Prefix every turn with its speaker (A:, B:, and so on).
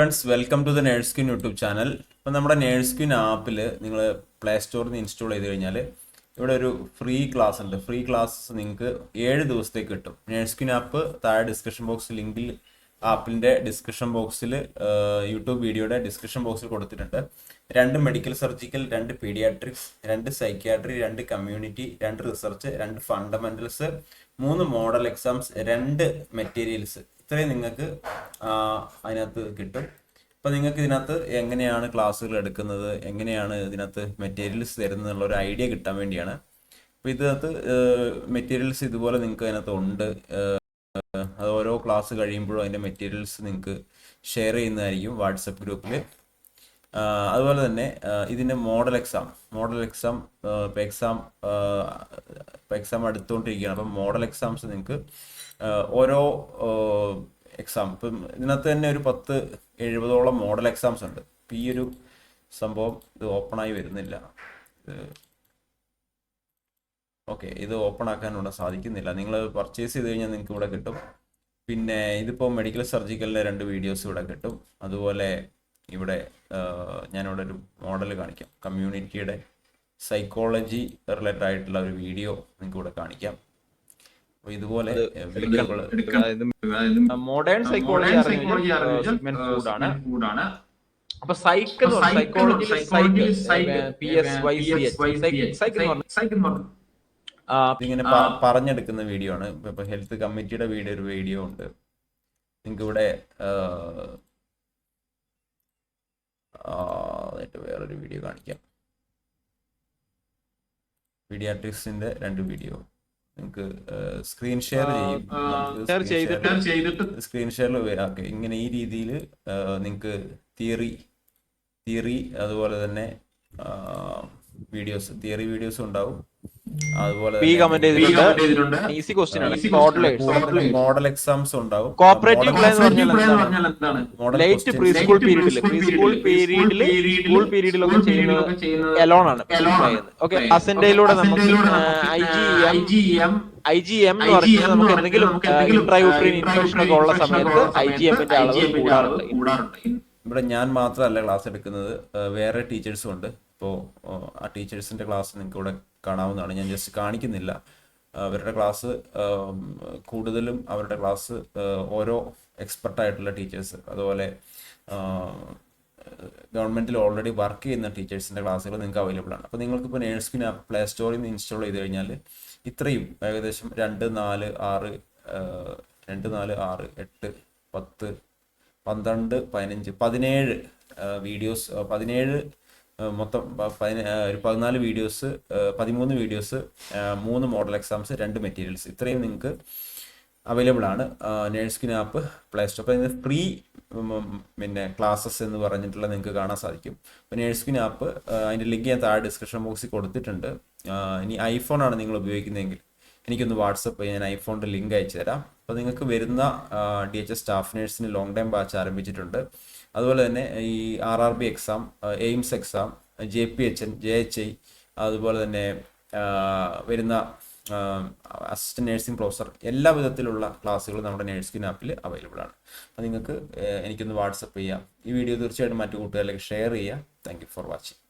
A: Friends welcome to the nurse queen YouTube channel ഇപ്പം നമ്മുടെ nurse queen ആപ്പിൽ നിങ്ങൾ പ്ലേ സ്റ്റോറിൽ നിന്ന് ഇൻസ്റ്റാൾ ചെയ്ത് കഴിഞ്ഞാൽ ഇവിടെ ഒരു ഫ്രീ ക്ലാസ് ഉണ്ട്. ഫ്രീ ക്ലാസ്സസ് നിങ്ങൾക്ക് ഏഴ് ദിവസത്തേക്ക് കിട്ടും. നേഴ്സ് ക്യൂൻ ആപ്പ് താഴെ ഡിസ്ക്രിപ്ഷൻ ബോക്സ് ലിങ്കിൽ ആപ്പിന്റെ ഡിസ്ക്രിപ്ഷൻ ബോക്സിൽ യൂട്യൂബ് വീഡിയോയുടെ ഡിസ്ക്രിപ്ഷൻ ബോക്സിൽ കൊടുത്തിട്ടുണ്ട്. രണ്ട് മെഡിക്കൽ സർജിക്കൽ രണ്ട് പീഡിയാട്രിക്സ് രണ്ട് സൈക്യാട്രി രണ്ട് കമ്മ്യൂണിറ്റി രണ്ട് റിസർച്ച് രണ്ട് ഫണ്ടമെന്റൽസ് മൂന്ന് മോഡൽ എക്സാംസ് രണ്ട് മെറ്റീരിയൽസ് ഇത്രയും നിങ്ങൾക്ക് അതിനകത്ത് കിട്ടും. ഇപ്പം നിങ്ങൾക്ക് ഇതിനകത്ത് എങ്ങനെയാണ് ക്ലാസ്സുകൾ എടുക്കുന്നത് എങ്ങനെയാണ് ഇതിനകത്ത് മെറ്റീരിയൽസ് തരുന്നത് എന്നുള്ള ഒരു ഐഡിയ കിട്ടാൻ വേണ്ടിയാണ്. അപ്പോൾ ഇതിനകത്ത് മെറ്റീരിയൽസ് ഇതുപോലെ നിങ്ങൾക്ക് അതിനകത്ത് ഉണ്ട്. അത് ഓരോ ക്ലാസ് കഴിയുമ്പോഴും അതിന്റെ മെറ്റീരിയൽസ് നിങ്ങൾക്ക് ഷെയർ ചെയ്യുന്നതായിരിക്കും വാട്സപ്പ് ഗ്രൂപ്പിൽ അതുപോലെ തന്നെ ഇതിന്റെ മോഡൽ എക്സാം മോഡൽ എക്സാം ഇപ്പോൾ എക്സാം ഇപ്പോൾ എക്സാം അടുത്തുകൊണ്ടിരിക്കുകയാണ് അപ്പം മോഡൽ എക്സാംസ് നിങ്ങൾക്ക് ഓരോ എക്സാം ഇപ്പം ഇതിനകത്ത് തന്നെ ഒരു പത്ത് എഴുപതോളം മോഡൽ എക്സാംസ് ഉണ്ട്. ഇപ്പം ഈ ഒരു സംഭവം ഇത് ഓപ്പണായി വരുന്നില്ല. ഓക്കെ ഇത് ഓപ്പൺ ആക്കാൻ ഇവിടെ സാധിക്കുന്നില്ല. നിങ്ങൾ പർച്ചേസ് ചെയ്ത് കഴിഞ്ഞാൽ നിങ്ങൾക്ക് ഇവിടെ കിട്ടും. പിന്നെ ഇതിപ്പോൾ മെഡിക്കൽ സർജിക്കലിന്റെ രണ്ട് വീഡിയോസ് ഇവിടെ കിട്ടും. അതുപോലെ ഇവിടെ ഞാനിവിടെ ഒരു മോഡൽ കാണിക്കാം. കമ്മ്യൂണിറ്റിയുടെ സൈക്കോളജി റിലേറ്റഡ് ആയിട്ടുള്ള ഒരു വീഡിയോ നിങ്ങൾക്ക് ഇവിടെ കാണിക്കാം. അപ്പോൾ ഇതുപോലെ
B: മോഡേൺ സൈക്കോളജി അപ്പൊ cycle psychology P S Y C psych എന്ന് പറഞ്ഞാൽ
A: ഇതിങ്ങനെ പറഞ്ഞെടുക്കുന്ന വീഡിയോ ആണ്. ഇപ്പൊ- ഹെൽത്ത് കമ്മിറ്റിയുടെ വീഡിയോ ഒരു വീഡിയോ ഉണ്ട്. നിങ്ങൾക്ക് ഇവിടെ എന്നിട്ട് വേറൊരു വീഡിയോ കാണിക്കാം. പീഡിയാട്രിക്സിന്റെ രണ്ട് വീഡിയോ നിങ്ങൾക്ക് സ്ക്രീൻ ഷെയർ ചെയ്യും. സ്ക്രീൻ ഷെയറിൽ ഓക്കെ. ഇങ്ങനെ ഈ രീതിയിൽ നിങ്ങൾക്ക് തിയറി തിയറി അതുപോലെ തന്നെ വീഡിയോസ് തിയറി വീഡിയോസ് ഉണ്ടാവും. അതുപോലെ
B: പി കമന്റ് ചെയ്തിട്ടുണ്ട്.
C: ചെയ്തിട്ടുണ്ട്.
B: ഈസി ക്വസ്റ്റ്യൻ ആണ്.
C: Easy
B: ടോട്ടലേഴ്സ്
C: question.
A: മോഡൽ എക്സാംസ് ഉണ്ടാവും. കോപ്പറേറ്റീവ്
B: പ്ലാൻ എന്ന് പറഞ്ഞാൽ എന്താണ്?
C: പറഞ്ഞാൽ
B: ലൈറ്റ് പ്രീ സ്കൂൾ പീരീഡിൽ പ്രീ സ്കൂൾ പീരീഡിൽ സ്കൂൾ പീരീഡിലൊക്കെ ചെയ്യുന്നത് എലോൺ ആണ്. ഓക്കെ. അസെന്റയിലൂടെ. നമുക്ക് I G M I G M എന്ന് പറഞ്ഞാൽ നമുക്ക് എന്തെങ്കിലും
C: uh,
B: ഇൻഫെക്ഷൻ ഒക്കെ ഉള്ള സമയത്ത് ഐ ജി എമ്മിന്റെ അളവ് കൂടാറുണ്ട്.
A: ഇവിടെ ഞാൻ മാത്രമല്ല ക്ലാസ് എടുക്കുന്നത്. വേറെ ടീച്ചേഴ്സും ഉണ്ട്. ഇപ്പോ ആ ടീച്ചേഴ്സിന്റെ ക്ലാസ് നിങ്ങൾക്ക് ഇവിടെ കാണാവുന്നതാണ്. ഞാൻ ജസ്റ്റ് കാണിക്കുന്നില്ല. അവരുടെ ക്ലാസ് കൂടുതലും അവരുടെ ക്ലാസ് ഓരോ എക്സ്പെർട്ടായിട്ടുള്ള ടീച്ചേഴ്സ്. അതുപോലെ ഗവൺമെന്റിൽ ഓൾറെഡി വർക്ക് ചെയ്യുന്ന ടീച്ചേഴ്സിന്റെ ക്ലാസ്സുകൾ നിങ്ങൾക്ക് അവൈലബിൾ ആണ്. അപ്പോൾ നിങ്ങൾക്ക് നിങ്ങൾക്കിപ്പോൾ ആപ്പ് പ്ലേ സ്റ്റോറിൽ നിന്ന് ഇൻസ്റ്റാൾ ചെയ്ത് കഴിഞ്ഞാൽ ഇത്രയും ഏകദേശം രണ്ട് നാല് ആറ് രണ്ട് നാല് ആറ് എട്ട് പത്ത് പന്ത്രണ്ട് പതിനഞ്ച് പതിനേഴ് വീഡിയോസ് പതിനേഴ് മൊത്തം പതിന- ഒരു പതിനാല് വീഡിയോസ് പതിമൂന്ന് വീഡിയോസ് മൂന്ന് മോഡൽ എക്സാംസ് രണ്ട് മെറ്റീരിയൽസ്. ഇത്രയും നിങ്ങൾക്ക് അവൈലബിൾ ആണ്. Nurse queen app play store. അപ്പോൾ ഇതിന് ഫ്രീ പിന്നെ ക്ലാസ്സസ് എന്ന് പറഞ്ഞിട്ടുള്ള നിങ്ങൾക്ക് കാണാൻ സാധിക്കും. അപ്പോൾ നേഴ്സ്കിൻ ആപ്പ് അതിന്റെ ലിങ്ക് ഞാൻ താഴെ ഡിസ്ക്രിപ്ഷൻ ബോക്സിൽ കൊടുത്തിട്ടുണ്ട്. ഇനി ഐഫോൺ ആണ് നിങ്ങൾ ഉപയോഗിക്കുന്നതെങ്കിൽ എനിക്കൊന്ന് വാട്സപ്പ് ഞാൻ ഐഫോണിന്റെ ലിങ്ക് അയച്ചു തരാം. അപ്പോൾ നിങ്ങൾക്ക് വരുന്ന ഡി എച്ച് എസ് സ്റ്റാഫ് നേഴ്സിന് ലോങ് ടൈം ബാച്ച് ആരംഭിച്ചിട്ടുണ്ട്. അതുപോലെ തന്നെ ഈ R R B exam AIIMS exam J P H N J H I അതുപോലെ തന്നെ വരുന്ന അസിസ്റ്റന്റ് നഴ്സിംഗ് പ്രൊഫസർ എല്ലാ വിധത്തിലുള്ള ക്ലാസ്സുകളും നമ്മുടെ നേഴ്സിംഗ് ആപ്പിൽ അവൈലബിൾ ആണ്. അപ്പോൾ നിങ്ങൾക്ക് എനിക്കൊന്ന് വാട്സപ്പ് ചെയ്യാം. ഈ വീഡിയോ തീർച്ചയായിട്ടും മറ്റു കൂട്ടുകാരിലേക്ക് ഷെയർ ചെയ്യുക താങ്ക് ഫോർ വാച്ചിങ്